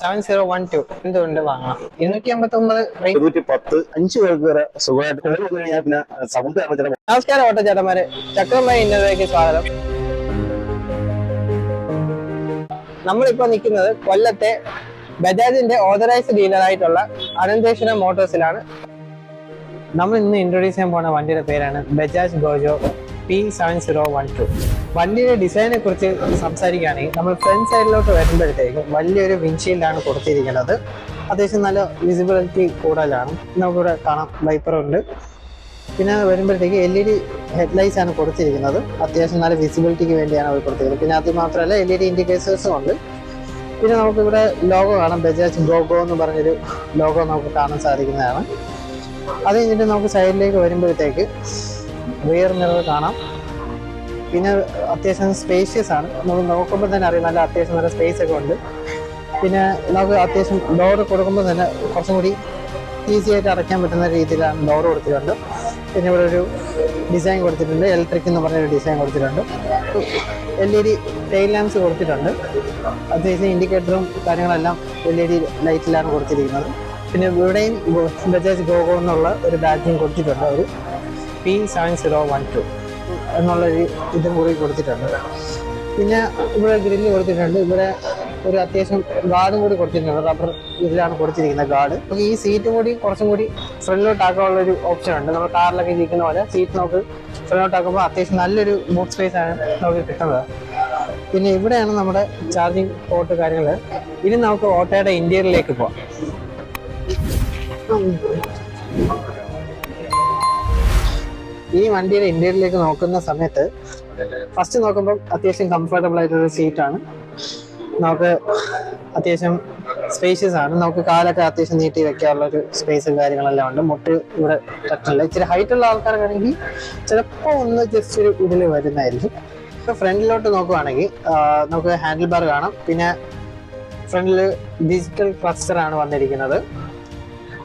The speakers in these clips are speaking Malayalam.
സെവൻ സീറോ വൺ ടു എന്തുകൊണ്ട് വാങ്ങണം? ഇരുന്നൂറ്റി അമ്പത്തി ഒമ്പത് ഇരുന്നൂറ്റി പത്ത് അഞ്ച് പേർക്ക് വരെ സുഖമായിട്ട് സൗണ്ട് നമസ്കാരം ഓട്ടോ ചേട്ടന്മാരെ. ചക്രമായി ഇന്നത്തേക്ക് സ്വാഗതം. നമ്മളിപ്പോ നിൽക്കുന്നത് കൊല്ലത്തെ ബജാജിന്റെ ഓതറൈസ്ഡ് ഡീലറായിട്ടുള്ള അനന്തേശ്വര മോട്ടോഴ്സിലാണ് നമ്മൾ ഇന്ന് ഇൻട്രൊഡ്യൂസ് ചെയ്യാൻ പോണ വണ്ടിയുടെ പേരാണ് Bajaj GoGo. P seven zero one two വണ്ടിയുടെ ഡിസൈനെ കുറിച്ച് സംസാരിക്കുകയാണെങ്കിൽ നമ്മൾ ഫ്രണ്ട് സൈഡിലോട്ട് വരുമ്പോഴത്തേക്കും വലിയൊരു വിൻഷീൽഡാണ് കൊടുത്തിരിക്കുന്നത്. അത്യാവശ്യം നല്ല വിസിബിലിറ്റി കൂടുതലാണ്. നമുക്കിവിടെ കാണാം വൈപ്പറുണ്ട് പിന്നെ വരുമ്പോഴത്തേക്ക് എൽ ഇ ഡി ഹെഡ്ലൈറ്റ്സ് ആണ് കൊടുത്തിരിക്കുന്നത്. അത്യാവശ്യം നല്ല വിസിബിലിറ്റിക്ക് വേണ്ടിയാണ് അവർ കൊടുത്തിരിക്കുന്നത്. പിന്നെ അത് മാത്രമല്ല എൽ ഇ ഡി ഇൻഡിക്കേറ്റേഴ്സും ഉണ്ട്. പിന്നെ നമുക്കിവിടെ ലോഗോ കാണാം. ബജാജ് ഗോഗോ എന്ന് പറഞ്ഞൊരു ലോഗോ നമുക്ക് കാണാൻ സാധിക്കുന്നതാണ്. അത് കഴിഞ്ഞിട്ട് നമുക്ക് സൈഡിലേക്ക് വരുമ്പോഴത്തേക്ക് റിയർ മിറർ കാണാം. പിന്നെ അത്യാവശ്യം സ്പേഷ്യസ് ആണ്. നമ്മൾ നോക്കുമ്പോൾ തന്നെ അറിയാം നല്ല അത്യാവശ്യം നല്ല സ്പേസ് ഒക്കെ ഉണ്ട്. പിന്നെ നമുക്ക് അത്യാവശ്യം ഡോർ കൊടുക്കുമ്പോൾ തന്നെ കുറച്ചും കൂടി ഈസി ആയിട്ട് അടയ്ക്കാൻ പറ്റുന്ന രീതിയിലാണ് ഡോർ കൊടുത്തിട്ടുണ്ട്. പിന്നെ ഇവിടെ ഒരു ഡിസൈൻ കൊടുത്തിട്ടുണ്ട്. ഇലക്ട്രിക് എന്ന് പറഞ്ഞൊരു ഡിസൈൻ കൊടുത്തിട്ടുണ്ട്. L E D tail lamps കൊടുത്തിട്ടുണ്ട്. അത്യാവശ്യം ഇൻഡിക്കേറ്ററും കാര്യങ്ങളെല്ലാം എൽ ഇ ഡി ലൈറ്റിലാണ് കൊടുത്തിരിക്കുന്നത്. പിന്നെ ഇവിടെയും ബജാജ് ഗോഗോ എന്നുള്ള ഒരു ബാറ്റിങ് കൊടുത്തിട്ടുണ്ട് ഒരു P seven zero one two എന്നുള്ളൊരു ഇതും കൂടി കൊടുത്തിട്ടുണ്ട്. പിന്നെ ഇവിടെ ഗ്രില്ല് കൊടുത്തിട്ടുണ്ട്. ഇവിടെ ഒരു അത്യാവശ്യം ഗാർഡും കൂടി കൊടുത്തിട്ടുണ്ട്. റബ്ബർ ഇതിലാണ് കൊടുത്തിരിക്കുന്നത് ഗാർഡ് നമുക്ക് ഈ സീറ്റും കൂടി കുറച്ചും കൂടി ഫ്രണ്ടിലോട്ടാക്കാനുള്ള ഒരു ഓപ്ഷൻ ഉണ്ട്. നമ്മൾ കാറിലൊക്കെ ഇരിക്കുന്ന പോലെ സീറ്റ് നമുക്ക് ഫ്രണ്ടിലോട്ടാക്കുമ്പോൾ അത്യാവശ്യം നല്ലൊരു ബൂട്ട് സ്പേസ് ആണ് നമുക്ക് കിട്ടുന്നത്. പിന്നെ ഇവിടെയാണ് നമ്മുടെ ചാർജിങ് പോർട്ട് കാര്യങ്ങൾ ഇനി നമുക്ക് ഓട്ടോയുടെ ഇന്റീരിയറിലേക്ക് പോവാം. ഈ വണ്ടിയുടെ ഇന്റീരിയറിലേക്ക് നോക്കുന്ന സമയത്ത് ഫസ്റ്റ് നോക്കുമ്പോൾ അത്യാവശ്യം കംഫർട്ടബിൾ ആയിട്ടുള്ള ആയിട്ടൊരു സീറ്റാണ് നമുക്ക് അത്യാവശ്യം സ്പേഷ്യസ് ആണ്. നമുക്ക് കാലൊക്കെ അത്യാവശ്യം നീട്ടി വെക്കാനുള്ള ഒരു സ്പേസും കാര്യങ്ങളെല്ലാം ഉണ്ട്. മുട്ട് ഇവിടെ തട്ടില്ല ഇച്ചിരി ഹൈറ്റ് ഉള്ള ആൾക്കാർക്കാണെങ്കിൽ ചിലപ്പോൾ ഒന്ന് ജസ്റ്റ് ഒരു ഇതിൽ വരുന്നതായിരിക്കും. ഇപ്പൊ ഫ്രണ്ടിലോട്ട് നോക്കുവാണെങ്കിൽ നമുക്ക് ഹാൻഡിൽ ബാർ കാണാം. പിന്നെ ഫ്രണ്ടിൽ ഡിജിറ്റൽ ക്ലസ്റ്റർ ആണ് വന്നിരിക്കുന്നത്.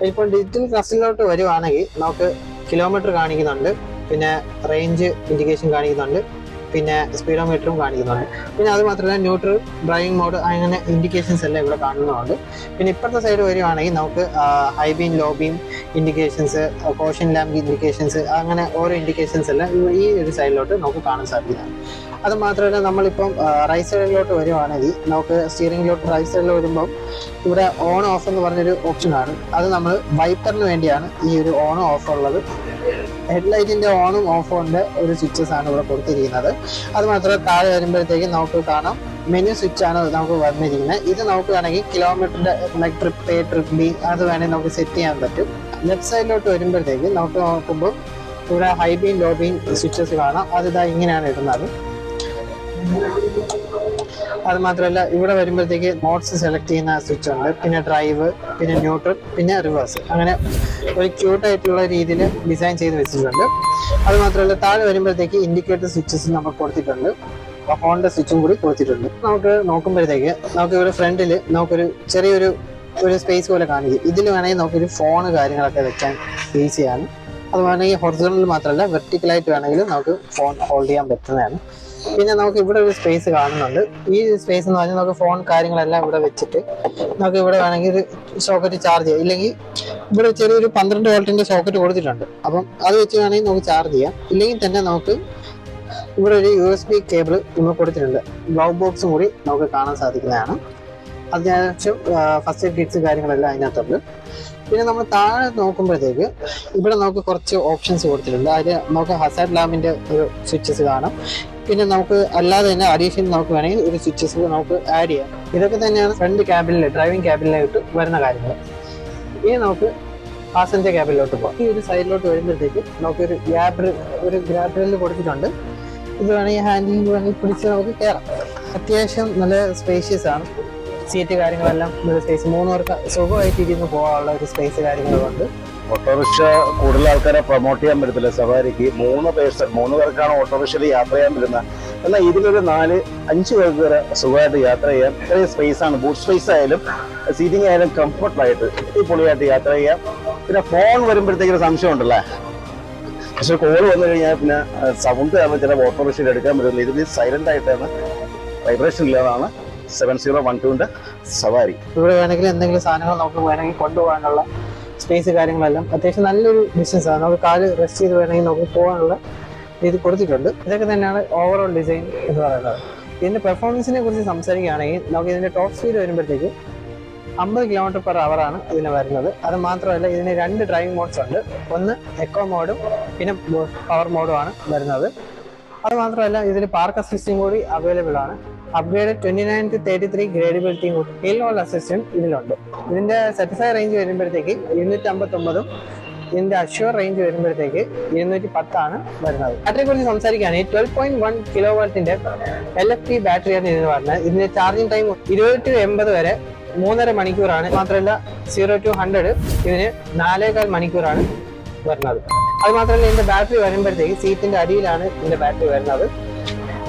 ഇപ്പോൾ ഡിജിറ്റൽ ക്ലസ്റ്ററിലോട്ട് വരുവാണെങ്കിൽ നമുക്ക് കിലോമീറ്റർ കാണിക്കുന്നുണ്ട്. പിന്നെ റേഞ്ച് ഇൻഡിക്കേഷൻ കാണിക്കുന്നുണ്ട്. പിന്നെ സ്പീഡോമീറ്ററും കാണിക്കുന്നുണ്ട്. പിന്നെ അത് മാത്രമല്ല ന്യൂട്രൽ ഡ്രൈവിംഗ് മോഡ് അങ്ങനെ ഇൻഡിക്കേഷൻസ് എല്ലാം ഇവിടെ കാണുന്നുണ്ട്. പിന്നെ ഇപ്പോഴത്തെ സൈഡ് വരുവാണെങ്കിൽ നമുക്ക് high beam low beam indications caution lamp indications അങ്ങനെ ഓരോ ഇൻഡിക്കേഷൻസ് എല്ലാം ഈ- ഒരു സൈഡിലോട്ട് നമുക്ക് കാണാൻ സാധിക്കുന്നതാണ് അത് മാത്രമല്ല നമ്മളിപ്പം റൈറ്റ് സൈഡിലോട്ട് വരുവാണെങ്കിൽ നമുക്ക് സ്റ്റിയറിംഗിലോട്ട് റൈറ്റ് സൈഡിൽ വരുമ്പം ഇവിടെ ഓൺ ഓഫ് എന്ന് പറഞ്ഞൊരു ഓപ്ഷനാണ് അത് നമ്മൾ വൈപ്പറിന് വേണ്ടിയാണ് ഈ ഒരു ഓൺ ഓഫ് ഉള്ളത്. ഹെഡ്ലൈറ്റിന്റെ ഓണും ഓഫും ഉണ്ട് ഒരു സ്വിച്ചസ് ആണ് ഇവിടെ കൊടുത്തിരിക്കുന്നത്. അത് മാത്രമല്ല താഴെ വരുമ്പോഴത്തേക്ക് നമുക്ക് കാണാം. മെനു സ്വിച്ച് ആണ് നമുക്ക് വന്നിരിക്കുന്നത്. ഇത് നമുക്ക് വേണമെങ്കിൽ കിലോമീറ്ററിന്റെ ട്രിപ്പ് എ ട്രിപ്പ് ബി അത് വേണമെങ്കിൽ നമുക്ക് സെറ്റ് ചെയ്യാൻ പറ്റും. ലെഫ്റ്റ് സൈഡിലോട്ട് വരുമ്പോഴത്തേക്ക് നമുക്ക് നോക്കുമ്പോൾ ഇവിടെ high beam low beam switches കാണാം. അത് ഇതാ ഇങ്ങനെയാണ് ഇടുന്നത്. അത് മാത്രമല്ല ഇവിടെ വരുമ്പോഴത്തേക്ക് മോഡ്സ് സെലക്ട് ചെയ്യുന്ന സ്വിച്ച് ഉണ്ട്. പിന്നെ ഡ്രൈവ് പിന്നെ ന്യൂട്രൽ പിന്നെ റിവേഴ്സ് അങ്ങനെ ഒരു ക്യൂട്ട് ആയിട്ടുള്ള രീതിയിൽ ഡിസൈൻ ചെയ്ത് വെച്ചിട്ടുണ്ട്. അത് മാത്രമല്ല താഴെ വരുമ്പോഴത്തേക്ക് ഇൻഡിക്കേറ്റർ സ്വിച്ചസ് നമ്മൾ കൊടുത്തിട്ടുണ്ട്. ഫോണിന്റെ സ്വിച്ചും കൂടി കൊടുത്തിട്ടുണ്ട്. നമുക്ക് നോക്കുമ്പോഴത്തേക്ക് നമുക്ക് ഇവിടെ ഫ്രണ്ടിൽ നമുക്കൊരു ചെറിയൊരു ഒരു സ്പേസ് പോലെ കാണിക്കും. ഇതിൽ വേണമെങ്കിൽ നമുക്കൊരു ഫോൺ കാര്യങ്ങളൊക്കെ വെക്കാൻ ഈസിയാണ് അത് വേണമെങ്കിൽ ഹൊറിസോണൽ മാത്രമല്ല വെർട്ടിക്കലായിട്ട് വേണമെങ്കിലും നമുക്ക് ഫോൺ ഹോൾഡ് ചെയ്യാൻ പറ്റുന്നതാണ്. പിന്നെ നമുക്ക് ഇവിടെ ഒരു സ്പേസ് കാണുന്നുണ്ട്. ഈ സ്പേസ് എന്ന് പറഞ്ഞാൽ നമുക്ക് ഫോൺ കാര്യങ്ങളെല്ലാം ഇവിടെ വെച്ചിട്ട് നമുക്ക് ഇവിടെ വേണമെങ്കിൽ സോക്കറ്റ് ചാർജ് ചെയ്യാം. ഇല്ലെങ്കിൽ ഇവിടെ ചെറിയൊരു പന്ത്രണ്ട് വോൾട്ടിന്റെ സോക്കറ്റ് കൊടുത്തിട്ടുണ്ട്. അപ്പം അത് വെച്ച് വേണമെങ്കിൽ നമുക്ക് ചാർജ് ചെയ്യാം. ഇല്ലെങ്കിൽ തന്നെ നമുക്ക് ഇവിടെ ഒരു യു എസ് ബി കേബിൾ നമ്മൾ കൊടുത്തിട്ടുണ്ട്. ബ്ലോക്ക് ബോക്സും കൂടി നമുക്ക് കാണാൻ സാധിക്കുന്നതാണ്. അതിനകത്ത് ഫസ്റ്റ് കിറ്റ്സ് കാര്യങ്ങളെല്ലാം അതിനകത്തുണ്ട്. പിന്നെ നമ്മൾ താഴെ നോക്കുമ്പോഴത്തേക്ക് ഇവിടെ നമുക്ക് കുറച്ച് ഓപ്ഷൻസ് കൊടുത്തിട്ടുണ്ട്. അതിൽ നമുക്ക് ഹസാഡ് ലാമ്പിന്റെ ഒരു സ്വിച്ചസ് കാണാം. പിന്നെ നമുക്ക് അല്ലാതെ തന്നെ അഡീഷണൽ നമുക്ക് വേണമെങ്കിൽ ഒരു സ്വിച്ചസ് നമുക്ക് ആഡ് ചെയ്യാം. ഇതൊക്കെ തന്നെയാണ് ഫ്രണ്ട് ക്യാബിനിൽ ഡ്രൈവിംഗ് ക്യാബിനിലായിട്ട് വരുന്ന കാര്യങ്ങൾ. ഇനി നമുക്ക് പാസഞ്ചർ ക്യാബിനിലോട്ട് പോകാം. ഈ ഒരു സൈഡിലോട്ട് വരുമ്പോഴത്തേക്ക് നമുക്കൊരു ഗ്യാബ് ഒരു ഗ്രാബിൽ കൊടുത്തിട്ടുണ്ട്. ഇത് വേണമെങ്കിൽ ഹാൻഡിൽ വേണമെങ്കിൽ പിടിച്ച് നമുക്ക് കയറാം. അത്യാവശ്യം നല്ല സ്പേഷ്യസ് ആണ്. സീറ്റ് കാര്യങ്ങളെല്ലാം സ്പേസ് മൂന്ന് പേർക്ക് സുഖമായിട്ട് ഇരുന്ന് പോകാനുള്ള ഒരു സ്പേസ് കാര്യങ്ങളുണ്ട്. ഓട്ടോറിക്ഷ കൂടുതൽ ആൾക്കാരെ പ്രൊമോട്ട് ചെയ്യാൻ പറ്റത്തില്ല. സവാരിക്ക് മൂന്ന് പേഴ്സൺ മൂന്ന് പേർക്കാണ് ഓട്ടോറിക്ഷയിൽ യാത്ര ചെയ്യാൻ പറ്റുന്നത്. എന്നാൽ ഇതിലൊരു നാല് അഞ്ച് പേർക്ക് വരെ സുഖമായിട്ട് യാത്ര ചെയ്യാം. ഇത്രയും സ്പേസ് ആണ്. ബൂട്ട് സ്പേസ് ആയാലും സീറ്റിംഗ് ആയാലും കംഫർട്ടായിട്ട് അടിപൊളിയായിട്ട് യാത്ര ചെയ്യാം. പിന്നെ ഫോൺ വരുമ്പോഴത്തേക്കൊരു സംശയം ഉണ്ടല്ലേ? പക്ഷെ കോൾ വന്നു കഴിഞ്ഞാൽ പിന്നെ സൗണ്ട് കാരണം ചില ഓട്ടോറിക്ഷയിൽ എടുക്കാൻ പറ്റുന്നില്ല ഇതിൽ സൈലന്റ് ആയിട്ടാണ് വൈബ്രേഷൻ ഇല്ലാതാണ്. സെവൻ സീറോ വൺ ടുവിന്റെ സവാരി. ഇവിടെ വേണമെങ്കിൽ എന്തെങ്കിലും സാധനങ്ങൾ നമുക്ക് വേണമെങ്കിൽ കൊണ്ടുപോകാനുള്ള സ്പേസ് കാര്യങ്ങളെല്ലാം അത്യാവശ്യം നല്ലൊരു ബിസിനസ് ആണ്. നമുക്ക് കാൽ റെസ്റ്റ് ചെയ്ത് വേണമെങ്കിൽ നമുക്ക് പോകാനുള്ള ഇത് കൊടുത്തിട്ടുണ്ട്. ഇതൊക്കെ തന്നെയാണ് ഓവറോൾ ഡിസൈൻ എന്ന് പറയുന്നത്. ഇതിന്റെ പെർഫോമൻസിനെ കുറിച്ച് സംസാരിക്കുകയാണെങ്കിൽ നമുക്ക് ഇതിന്റെ ടോപ്പ് സ്പീഡ് വരുമ്പോഴത്തേക്ക് അമ്പത് കിലോമീറ്റർ പെർ അവർ ആണ് ഇതിന് വരുന്നത്. അത് മാത്രമല്ല ഇതിന് രണ്ട് ഡ്രൈവിംഗ് മോഡ്സ് ഉണ്ട്. ഒന്ന് എക്കോ മോഡും പിന്നെ പവർ മോഡും ആണ് വരുന്നത്. അത് മാത്രമല്ല പാർക്ക് അസിസ്റ്റിംഗ് കൂടി അവൈലബിൾ ആണ്. Upgrade twenty nine to thirty three ഗ്രേഡബിലിറ്റിയും കൂടി ഹിൽ ഹോൾ അസിസ്റ്റൻസ് ഇതിലുണ്ട്. ഇതിന്റെ സെറ്റിഫൈ റേഞ്ച് വരുമ്പോഴത്തേക്ക് ഇരുന്നൂറ്റി അമ്പത്തൊമ്പതും ഇതിന്റെ അഷ്യൂർ റേഞ്ച് വരുമ്പോഴത്തേക്ക് ഇരുന്നൂറ്റി പത്താണ് വരുന്നത്. ബാറ്ററിയെ കുറിച്ച് സംസാരിക്കുകയാണെങ്കിൽ ട്വൽവ് പോയിന്റ് വൺ കിലോ വാട്ടിന്റെ എൽ എഫ് ടി ബാറ്ററിയാണ് ഇതിന് പറഞ്ഞത് ഇതിന്റെ ചാർജിങ് ടൈം ഇരുപത് ടു എൺപത് വരെ മൂന്നര മണിക്കൂറാണ്. മാത്രമല്ല സീറോ ടു ഹൺഡ്രഡ് ഇതിന് നാലേകാൽ മണിക്കൂറാണ് വരുന്നത്. അത് മാത്രമല്ല ഇതിന്റെ ബാറ്ററി വരുമ്പോഴത്തേക്ക് സീറ്റിന്റെ അടിയിലാണ് ഇതിന്റെ ബാറ്ററി വരുന്നത്.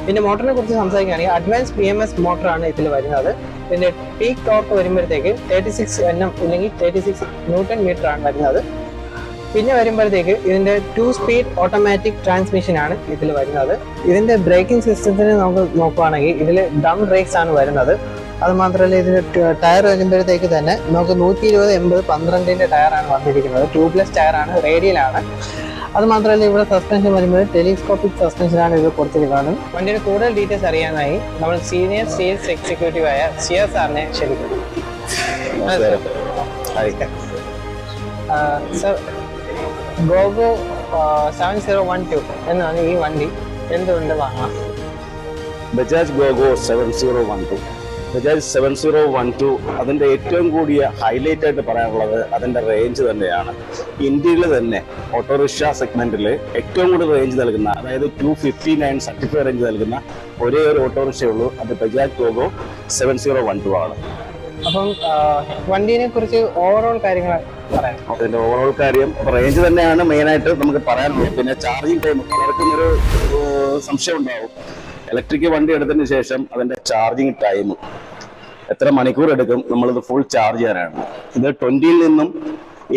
പിന്നെ മോട്ടറിനെ കുറിച്ച് സംസാരിക്കുകയാണെങ്കിൽ അഡ്വാൻസ് പി എം എസ് മോട്ടറാണ് ഇതിൽ വരുന്നത്. പിന്നെ പീക്ക് ടോർക്ക് വരുമ്പോഴത്തേക്ക് തേർട്ടി സിക്സ് എൻ എം ഇല്ലെങ്കിൽ തേർട്ടി സിക്സ് ന്യൂട്ടൺ മീറ്റർ ആണ് വരുന്നത്. പിന്നെ വരുമ്പോഴത്തേക്ക് ഇതിന്റെ ടു സ്പീഡ് ഓട്ടോമാറ്റിക് ട്രാൻസ്മിഷൻ ആണ് ഇതിൽ വരുന്നത്. ഇതിന്റെ ബ്രേക്കിംഗ് സിസ്റ്റത്തിന് നമുക്ക് നോക്കുവാണെങ്കിൽ ഇതിൽ ഡം ബ്രേക്സ് ആണ് വരുന്നത്. അത് മാത്രമല്ല ഇതിന്റെ ടയർ വരുമ്പോഴത്തേക്ക് തന്നെ നമുക്ക് നൂറ്റി ഇരുപത് എൺപത് പന്ത്രണ്ടിന്റെ ടയറാണ് വന്നിരിക്കുന്നത്. ട്യൂബ്ലെസ് ടയറാണ് റേഡിയലാണ് അത് മാത്രമല്ല ഇവിടെ സസ്പെൻഷൻ വരുമ്പോൾ ടെലിസ്കോപ്പിക് സസ്പെൻഷൻ ആണ് ഇത് കൊടുത്തിരിക്കുന്നത് വണ്ടിയുടെ കൂടുതൽ ഡീറ്റെയിൽസ് അറിയാനായി നമ്മൾ സീനിയർ സെയിൽസ് എക്സിക്യൂട്ടീവ് ആയ സിയർ സാറിനെ ക്ഷണിക്കുന്നു. Sir GoGo seven zero one two എന്നാണ് ഈ വണ്ടി. എന്തുകൊണ്ട് വാങ്ങാം? Bajaj GoGo seven zero one two Bajaj seven zero one two അതിന്റെ ഏറ്റവും കൂടിയ ഹൈലൈറ്റ് ആയിട്ട് പറയാനുള്ളത് അതിന്റെ റേഞ്ച് തന്നെയാണ്. ഇന്ത്യയിൽ തന്നെ ഓട്ടോറിക്ഷ സെഗ്മെന്റിൽ ഏറ്റവും കൂടുതൽ റേഞ്ച് നൽകുന്ന അതായത് two fifty nine certify range നൽകുന്ന ഒരേ ഒരു ഓട്ടോറിക്ഷയുള്ളൂ അത് Bajaj GoGo seven zero one two ആണ്. അപ്പം വണ്ടീനെ കുറിച്ച് ഓവറോൾ കാര്യങ്ങൾ പറയാം. അതിന്റെ ഓവറോൾ കാര്യം റേഞ്ച് തന്നെയാണ് മെയിനായിട്ട് നമുക്ക് പറയാനുള്ളത്. പിന്നെ ചാർജിങ് ടൈം പലർക്കും ഒരു സംശയം ഉണ്ടാവും. ഇലക്ട്രിക് വണ്ടി എടുത്തതിന് ശേഷം അതിന്റെ ചാർജിങ് ടൈം എത്ര മണിക്കൂർ എടുക്കും? നമ്മളിത് ഫുൾ ചാർജ് ചെയ്യാനാണ്. ഇത് ട്വന്റിയിൽ നിന്നും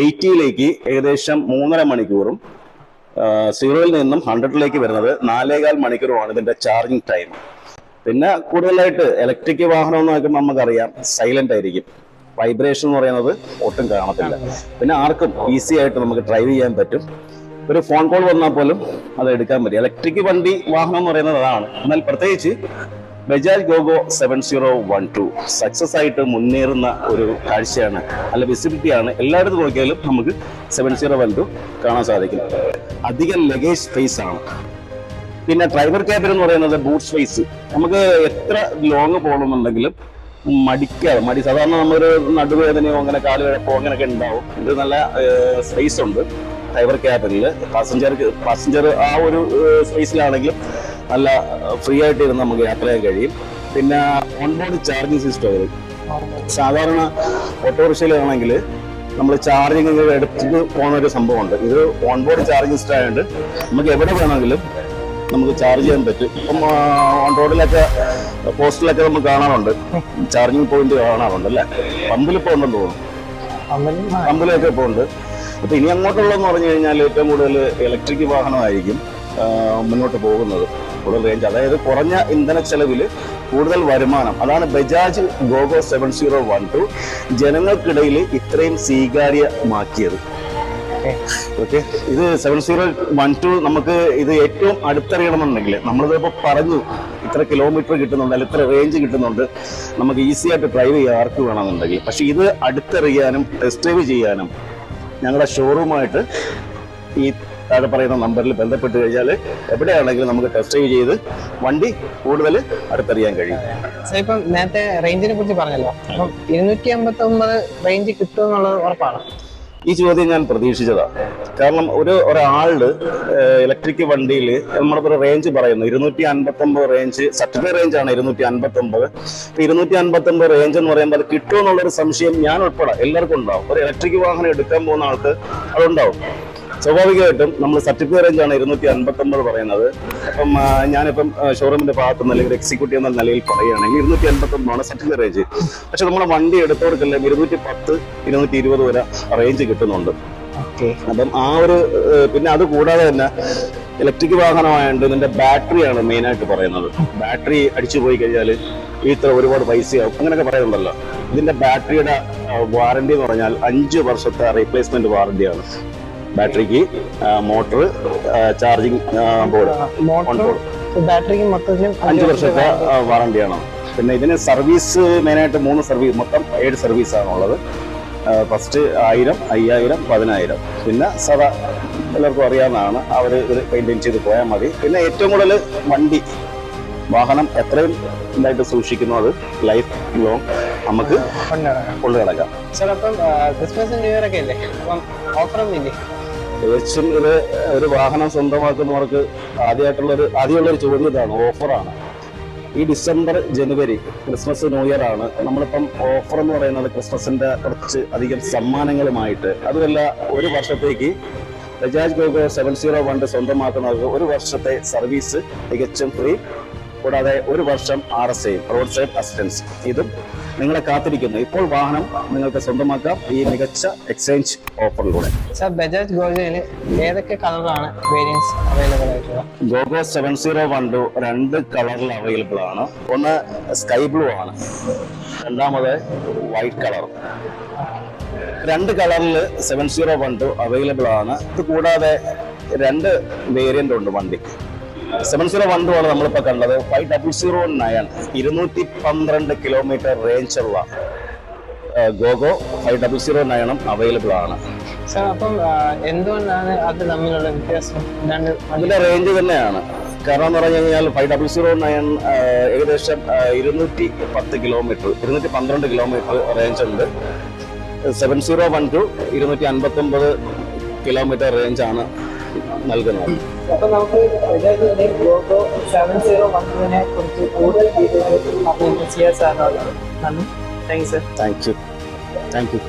എയ്റ്റിയിലേക്ക് ഏകദേശം മൂന്നര മണിക്കൂറും സീറോയിൽ നിന്നും ഹൺഡ്രഡിലേക്ക് വരുന്നത് നാലേകാൽ മണിക്കൂറുമാണ് ഇതിന്റെ ചാർജിങ് ടൈം പിന്നെ കൂടുതലായിട്ട് ഇലക്ട്രിക് വാഹനം എന്ന് നോക്കുമ്പോൾ നമുക്കറിയാം സൈലന്റ് ആയിരിക്കും. വൈബ്രേഷൻ എന്ന് പറയുന്നത് ഒട്ടും കാണത്തില്ല. പിന്നെ ആർക്കും ഈസി ആയിട്ട് നമുക്ക് ഡ്രൈവ് ചെയ്യാൻ പറ്റും. ഒരു ഫോൺ കോൾ വന്നാൽ പോലും അത് എടുക്കാൻ പറ്റും ഇലക്ട്രിക് വണ്ടി വാഹനം എന്ന് പറയുന്നത് അതാണ്. എന്നാൽ പ്രത്യേകിച്ച് Bajaj GoGo seven zero one two success ആയിട്ട് മുന്നേറുന്ന ഒരു കാഴ്ചയാണ് അല്ല വിസിബിലിറ്റിയാണ് എല്ലായിടത്തും നോക്കിയാലും നമുക്ക് സെവൻ സീറോ വൺ ടു കാണാൻ സാധിക്കും. അധികം ലഗേജ് സ്പേസ് ആണ്. പിന്നെ ഡ്രൈവർ ക്യാബിൻ എന്ന് പറയുന്നത് ബൂട്ട് സ്പേസ് നമുക്ക് എത്ര ലോങ് പോകണമെന്നുണ്ടെങ്കിലും മടിക്കാതെ മടി. സാധാരണ നമ്മളൊരു നടുവേദനയോ അങ്ങനെ കാലുകിഴപ്പോ അങ്ങനെയൊക്കെ ഉണ്ടാവും. ഇത് നല്ല സ്പേസ് ഉണ്ട്. ഡ്രൈവർ ക്യാബിനിൽ പാസഞ്ചർ പാസഞ്ചർ ആ ഒരു സ്പേസിലാണെങ്കിലും നല്ല ഫ്രീ ആയിട്ട് ഇരുന്ന് നമുക്ക് യാത്ര ചെയ്യാൻ കഴിയും. പിന്നെ ഓൺബോർഡ് ചാർജിങ് സിസ്റ്റം വരും സാധാരണ ഓട്ടോറിക്ഷയിലാണെങ്കിൽ നമ്മൾ ചാർജിങ് എടുത്തിട്ട് പോകുന്ന ഒരു സംഭവമുണ്ട്. ഇത് ഓൺബോർഡ് ചാർജിങ് സിസ്റ്റം ആയതുകൊണ്ട് നമുക്ക് എവിടെ വേണമെങ്കിലും നമുക്ക് ചാർജ് ചെയ്യാൻ പറ്റും. ഇപ്പം ഓൺ റോഡിലൊക്കെ പോസ്റ്റിലൊക്കെ നമുക്ക് കാണാറുണ്ട്. ചാർജിങ് പോയിന്റ് കാണാറുണ്ട് അല്ലേ? പമ്പിൽ ഇപ്പോൾ ഉണ്ടെന്ന് തോന്നുന്നു. പമ്പിലൊക്കെ ഇപ്പോൾ ഉണ്ട്. അപ്പൊ ഇനി അങ്ങോട്ടുള്ളതെന്ന് പറഞ്ഞു കഴിഞ്ഞാൽ ഏറ്റവും കൂടുതൽ ഇലക്ട്രിക് വാഹനമായിരിക്കും മുന്നോട്ട് പോകുന്നത്. കൂടുതൽ റേഞ്ച് അതായത് കുറഞ്ഞ ഇന്ധന ചെലവിൽ കൂടുതൽ വരുമാനം. അതാണ് Bajaj GoGo seven zero one two. ജനങ്ങൾക്കിടയിൽ ഇത്രയും സ്വീകാര്യമാക്കിയത്. ഓക്കെ. ഇത് സെവൻ സീറോ വൺ ടു നമുക്ക് ഇത് ഏറ്റവും അടുത്തറിയണമെന്നുണ്ടെങ്കിൽ നമ്മളിതിപ്പോ പറഞ്ഞു ഇത്ര കിലോമീറ്റർ കിട്ടുന്നുണ്ട് അല്ലെങ്കിൽ ഇത്ര റേഞ്ച് കിട്ടുന്നുണ്ട് നമുക്ക് ഈസി ആയിട്ട് ഡ്രൈവ് ചെയ്യാൻ ആർക്ക് വേണമെന്നുണ്ടെങ്കിൽ. പക്ഷെ ഇത് അടുത്തറിയാനും ടെസ്റ്റ് ഡ്രൈവ് ചെയ്യാനും ഞങ്ങളുടെ ഷോറൂമായിട്ട് ഈ താഴെ പറയുന്ന നമ്പറിൽ ബന്ധപ്പെട്ട് കഴിഞ്ഞാൽ എവിടെയാണെങ്കിലും നമുക്ക് ടെസ്റ്റ് ഡ്രൈവ് ചെയ്ത് വണ്ടി കൂടുതൽ അടുത്തറിയാൻ കഴിയും. സാർ ഇപ്പം നേരത്തെ റേഞ്ചിനെ കുറിച്ച് പറഞ്ഞല്ലോ. അപ്പം ഇരുന്നൂറ്റി അമ്പത്തി ഒമ്പത് റേഞ്ച് കിട്ടുമെന്നുള്ളത് ഉറപ്പാണ്. ഈ ചോദ്യം ഞാൻ പ്രതീക്ഷിച്ചതാണ് കാരണം ഒരു ഒരാളുടെ ഇലക്ട്രിക് വണ്ടിയിൽ നമ്മുടെ ഒരു റേഞ്ച് പറയുന്നു. ഇരുന്നൂറ്റി അൻപത്തി ഒമ്പത് റേഞ്ച് സർട്ടിഫൈ റേഞ്ച് ആണ് ഇരുന്നൂറ്റി അൻപത്തി ഒമ്പത് ഇരുന്നൂറ്റി അൻപത്തി ഒമ്പത് റേഞ്ച് എന്ന് പറയുമ്പോൾ അത് കിട്ടുമോ എന്നുള്ളൊരു സംശയം ഞാൻ ഉൾപ്പെടെ. എല്ലാവർക്കും ഉണ്ടാവും. ഒരു ഇലക്ട്രിക് വാഹനം എടുക്കാൻ പോകുന്ന ആൾക്ക് അതുണ്ടാവും. സ്വാഭാവികമായിട്ടും നമ്മൾ സർട്ടിഫിക്കറ്റ് റേഞ്ച് ആണ് ഇരുന്നൂറ്റി അൻപത്തി ഒമ്പത് പറയുന്നത്. അപ്പം ഞാനിപ്പം ഷോറൂമിന്റെ ഭാഗത്ത് നിന്ന് അല്ലെങ്കിൽ എക്സിക്യൂട്ടീവ് എന്ന നിലയിൽ പറയുകയാണെങ്കിൽ ഇരുന്നൂറ്റി അൻപത്തി ഒമ്പതാണ് സർട്ടിഫൈ റേഞ്ച് പക്ഷെ നമ്മുടെ വണ്ടി എടുത്തവർക്കെല്ലാം ഇരുന്നൂറ്റി പത്ത് ഇരുന്നൂറ്റി ഇരുപത് വരെ റേഞ്ച് കിട്ടുന്നുണ്ട്. ഓക്കെ അപ്പം ആ ഒരു പിന്നെ അത് കൂടാതെ തന്നെ ഇലക്ട്രിക് വാഹനമായതുകൊണ്ട് ഇതിന്റെ ബാറ്ററിയാണ് മെയിൻ ആയിട്ട് പറയുന്നത്. ബാറ്ററി അടിച്ചു പോയി കഴിഞ്ഞാൽ ഇത്ര ഒരുപാട് പൈസയാവും. അങ്ങനെയൊക്കെ പറയുന്നുണ്ടല്ലോ. ഇതിന്റെ ബാറ്ററിയുടെ വാറണ്ടി എന്ന് പറഞ്ഞാൽ അഞ്ച് വർഷത്തെ റീപ്ലേസ്മെന്റ് വാറണ്ടിയാണ് ബാറ്ററിക്ക് മോട്ടർ ചാർജിങ് ബോർഡ് ബാറ്ററിക്കും മൊത്തത്തിലും അഞ്ച് വർഷത്തെ വാറണ്ടിയാണ് പിന്നെ ഇതിന് സർവീസ് മെയിനായിട്ട് മൂന്ന് സർവീസ് മൊത്തം ഏഴ് സർവീസ് ഉള്ളത്. ഫസ്റ്റ് ആയിരം അയ്യായിരം പതിനായിരം. പിന്നെ സദാ എല്ലാവർക്കും അറിയാവുന്നതാണ്. അവർ ഇത് മെയിന്റെയിൻ ചെയ്ത് പോയാൽ മതി. പിന്നെ ഏറ്റവും കൂടുതൽ വണ്ടി വാഹനം എത്രയും ഇതായിട്ട് സൂക്ഷിക്കുന്നു അത് ലൈഫ് ലോങ് നമുക്ക് കൊണ്ടു സാർ അപ്പം ക്രിസ്മസ് ന്യൂ ഇയർ ഒക്കെ അല്ലേ അപ്പം ഓഫറൊന്നും ഇല്ലേ? ഏകദേശം ഇത് ഒരു വാഹനം സ്വന്തമാക്കുന്നവർക്ക് ആദ്യമായിട്ടുള്ളൊരു ആദ്യമുള്ള ഒരു ഇതാണ് ഓഫറാണ്. ഈ ഡിസംബർ ജനുവരി ക്രിസ്മസ് ന്യൂ ഇയർ ആണ്. നമ്മളിപ്പം ഓഫർ എന്ന് പറയുന്നത് ക്രിസ്മസിന്റെ കുറച്ച് അധികം സമ്മാനങ്ങളുമായിട്ട്. അതുമല്ല ഒരു വർഷത്തേക്ക് ബജാജ് ഗോഗോ സെവൻ സീറോ വണ്ട് സ്വന്തമാക്കുന്നവർക്ക് ഒരു വർഷത്തെ സർവീസ് തികച്ചും ഫ്രീ. കൂടാതെ ഒരു വർഷം R S I roadside assistance ഇതും നിങ്ങളെ കാത്തിരിക്കുന്നു. ഇപ്പോൾ വാഹനം നിങ്ങൾക്ക് സ്വന്തമാക്കാം. ഈ മികച്ച എക്സ്ചേഞ്ച് ഓഫറിലൂടെ സർ ബജാജ് ഏതൊക്കെ കളറാണ് വേരിയൻസ് അവൈലബിൾ ആയിട്ടുള്ളത്? GoGo seven zero one two രണ്ട് കളറിൽ അവൈലബിൾ ആണ്. ഒന്ന് സ്കൈ ബ്ലൂ ആണ്. രണ്ടാമത് വൈറ്റ് കളർ രണ്ട് കളറിൽ seven zero one two available ആണ്. ഇത് കൂടാതെ രണ്ട് വേരിയന്റ് ഉണ്ട് വണ്ടി സെവൻ സീറോ വൺ ടു ആണ് നമ്മളിപ്പോൾ കണ്ടത്. ഫൈവ് ഡബിൾ സീറോ നയൻ ഇരുന്നൂറ്റി പന്ത്രണ്ട് കിലോമീറ്റർ റേഞ്ച് ഉള്ള ഗോഗോ ഫൈവ് ഡബിൾ സീറോ നയനും അവൈലബിൾ ആണ്. സാർ അപ്പം ആ, എന്തുകൊണ്ടാണ് അത് തമ്മിലുള്ള വ്യത്യാസം? രണ്ട് അതിന്റെ റേഞ്ച് തന്നെയാണ്. കാരണം എന്ന് പറഞ്ഞു കഴിഞ്ഞാൽ ഫൈവ് ഡബിൾ സീറോ നയൻ ഏകദേശം ഇരുന്നൂറ്റി പത്ത് കിലോമീറ്റർ ഇരുന്നൂറ്റി പന്ത്രണ്ട് കിലോമീറ്റർ റേഞ്ച് ഉണ്ട്. സെവൻ സീറോ വൺ ടു ഇരുന്നൂറ്റി അൻപത്തി ഒമ്പത് കിലോമീറ്റർ റേഞ്ച് ആണ് നൽകുന്നത്. അപ്പൊ നമുക്ക് ബജാജിന്റെ ഗോഗോ സെവൻ സീറോ വണ്ണിനെ കുറിച്ച് കൂടുതൽ ഡീറ്റെയിൽ ചെയ്യാൻ സാറിനോട് നന്ദി. Thank you sir thank you thank you